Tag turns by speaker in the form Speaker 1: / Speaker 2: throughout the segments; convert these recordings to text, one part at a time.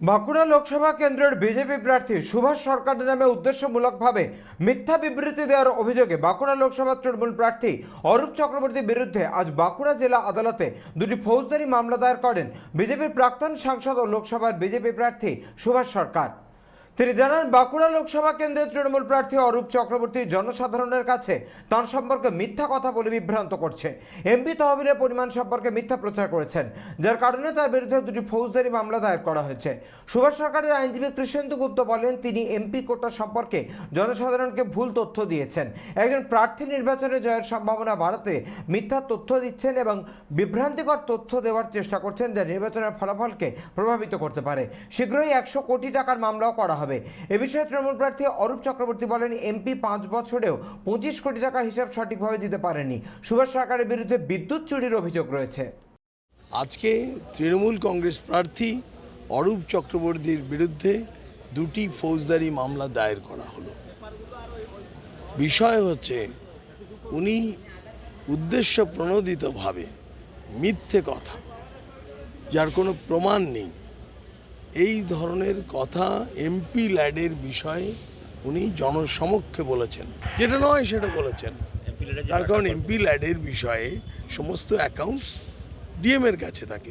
Speaker 1: বাঁকুড়া লোকসভা কেন্দ্রের বিজেপি প্রার্থী সুভাষ সরকারের নামে উদ্দেশ্যমূলকভাবে মিথ্যা বিবৃতি দেওয়ার অভিযোগে বাঁকুড়া লোকসভা তৃণমূল প্রার্থী অরূপ চক্রবর্তীর বিরুদ্ধে আজ বাঁকুড়া জেলা আদালতে দুটি ফৌজদারি মামলা দায়ের করেন বিজেপির প্রাক্তন সাংসদ ও লোকসভার বিজেপি প্রার্থী সুভাষ সরকার। তিনি জানান, বাঁকুড়া লোকসভা কেন্দ্রের তৃণমূল প্রার্থী অরূপ চক্রবর্তী জনসাধারণের কাছে তাঁর সম্পর্কে মিথ্যা কথা বলে বিভ্রান্ত করছে। এমপি তহবিলের পরিমাণ সম্পর্কে মিথ্যা প্রচার করেছেন, যার কারণে তার বিরুদ্ধে দুটি ফৌজদারি মামলা দায়ের করা হয়েছে। সুভাষ সরকারের আইনজীবী কৃষ্ণেন্দু গুপ্ত বলেন, তিনি এমপি কোটা সম্পর্কে জনসাধারণকে ভুল তথ্য দিয়েছেন। একজন প্রার্থী নির্বাচনে জয়ের সম্ভাবনা বাড়াতে মিথ্যা তথ্য দিচ্ছেন এবং বিভ্রান্তিকর তথ্য দেওয়ার চেষ্টা করছেন, যা নির্বাচনের ফলাফলকে প্রভাবিত করতে পারে। শীঘ্রই একশো কোটি টাকার মামলাও করা হবে। এ বিষয়ে তৃণমূল প্রার্থী অরূপ চক্রবর্তী বলেন, এমপি পাঁচ বছরেও পঁচিশ কোটি টাকার হিসাব সঠিকভাবে দিতে পারেনি। সুভাষ সরকারের বিরুদ্ধে বিদ্যুৎ চুরির অভিযোগ রয়েছে।
Speaker 2: আজকে তৃণমূল কংগ্রেস প্রার্থী অরূপ চক্রবর্তীর বিরুদ্ধে দুটি ফৌজদারি মামলা দায়ের করা হলো। বিষয় হচ্ছে, উনি উদ্দেশ্য প্রণোদিতভাবে মিথ্যে কথা, যার কোনো প্রমাণ নেই। এই ধরনের কথা এমপি ল্যাডের বিষয়ে উনি জনসমক্ষে বলেছেন। যেটা নয় সেটা বলেছেন। তার কারণ এমপি ল্যাডের বিষয়ে সমস্ত অ্যাকাউন্টস ডিএম এর কাছে থাকে।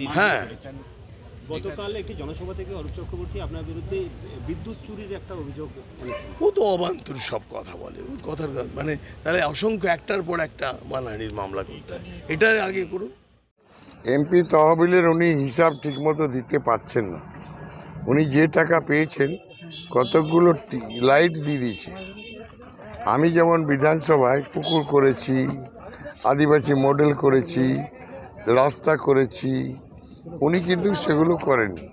Speaker 3: মা
Speaker 2: হ্যাঁ
Speaker 3: গতকাল একটি জনসভা থেকে অরূপ চক্রবর্তী আপনার বিরুদ্ধে বিদ্যুৎ চুরির একটা অভিযোগ
Speaker 2: ও তো অবান্তর সব কথা বলে। ওর কথার মানে তাহলে অসংখ্য একটার পর একটা মানহানির মামলা করতে হয়। এটার আগে করুন।
Speaker 4: এমপি তহবিলের উনি হিসাব ঠিকমতো দিতে পারছেন না। উনি যে টাকা পেয়েছেন, কতকগুলো লাইট দিয়ে দিয়েছে। আমি যেমন বিধানসভায় পুকুর করেছি, আদিবাসী মডেল করেছি, রাস্তা করেছি, উনি কিন্তু সেগুলো করেনি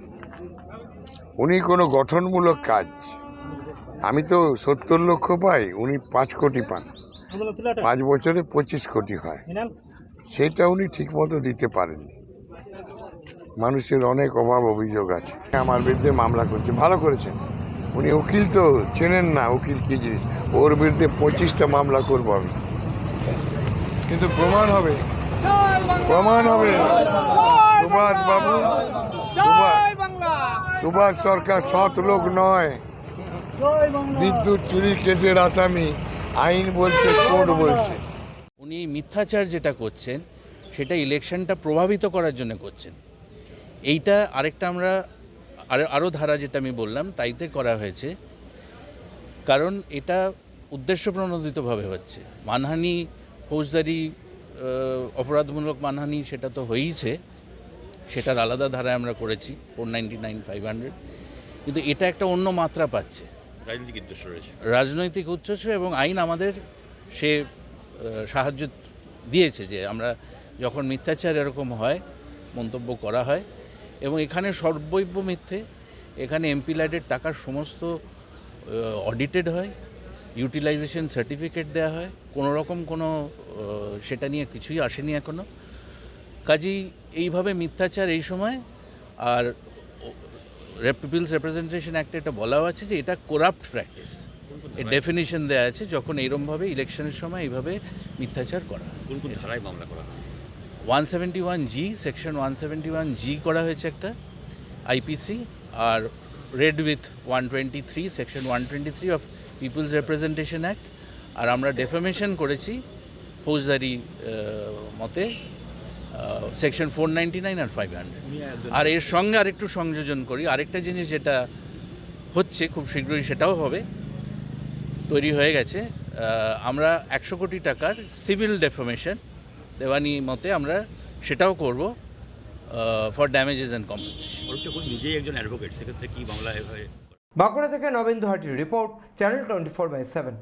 Speaker 4: উনি কোনো গঠনমূলক কাজ। আমি তো সত্তর লক্ষ পাই, উনি পাঁচ কোটি পান। পাঁচ বছরে পঁচিশ কোটি হয়। সেটা উনি ঠিকমতো দিতে পারেননি। মানুষের অনেক অভাব অভিযোগ আছে। আমার বিরুদ্ধে মামলা করছে, ভালো করেছেন উনি উকিল তো, চেনেন না উকিল কী জিনিস। ওর বিরুদ্ধে পঁচিশটা মামলা করব আমি। কিন্তু প্রমাণ হবে। প্রমাণ হবে। সুভাষ বাবু সুভাষ সরকার সৎ লোক নয়। বিদ্যুৎ চুরি কেসের আসামি। আইন বলছে, কোর্ট বলছে।
Speaker 5: উনি মিথ্যাচার যেটা করছেন সেটা ইলেকশনটা প্রভাবিত করার জন্য করছেন। এইটা আরেকটা আমরা আরও আরও ধারা যেটা আমি বললাম তাইতে করা হয়েছে। কারণ এটা উদ্দেশ্যপ্রণোদিতভাবে হচ্ছে। মানহানি ফৌজদারি অপরাধমূলক মানহানি সেটা তো হয়েইছে। সেটার আলাদা ধারায় আমরা করেছি four ninety nine five hundred. কিন্তু এটা একটা অন্য মাত্রা পাচ্ছে।
Speaker 3: রাজনৈতিক উদ্দেশ্য রয়েছে।
Speaker 5: রাজনৈতিক এবং আইন আমাদের সে সাহায্য দিয়েছে যে আমরা যখন মিথ্যাচার এরকম হয়, মন্তব্য করা হয় এবং এখানে সর্বৈব মিথ্যে, এখানে এমপি ল্যাডের টাকার সমস্ত অডিটেড হয় ইউটিলাইজেশন সার্টিফিকেট দেওয়া হয়, কোনো রকম কোনো সেটা নিয়ে কিছুই আসেনি এখনও কাজেই এইভাবে মিথ্যাচার এই সময়, আর পিপলস রিপ্রেজেন্টেশন অ্যাক্টে এটা বলাও আছে যে এটা করাপ্ট প্র্যাকটিস ডেফিনিশন দেওয়া আছে যখন এইরমভাবে ইলেকশনের সময় এইভাবে মিথ্যাচার করা
Speaker 3: কোন কোন ধারায় মামলা করা
Speaker 5: one seventy one G section one seventy one G করা হয়েছে একটা IPC R read with one twenty three section one twenty three of people's representation act আর আমরা ডেফামেশন করেছি ফৌজদারি মতে সেকশন ফোর নাইনটি নাইন আর ফাইভ হান্ড্রেড আর এর সঙ্গে আরেকটু সংযোজন করি আরেকটা জিনিস যেটা হচ্ছে খুব শীঘ্রই সেটাও হবে তৈরি হয়ে গেছে। আমরা একশো কোটি টাকার সিভিল ডেফমেশন দেওয়ানি মতে আমরা সেটাও করব ফর ড্যামেজেস অ্যান্ড কম্পেনসেশন
Speaker 3: নিজেই একজন অ্যাডভোকেট সেক্ষেত্রে কি মামলা
Speaker 1: বাঁকুড়া থেকে Nabendu হাটির report channel twenty four by seven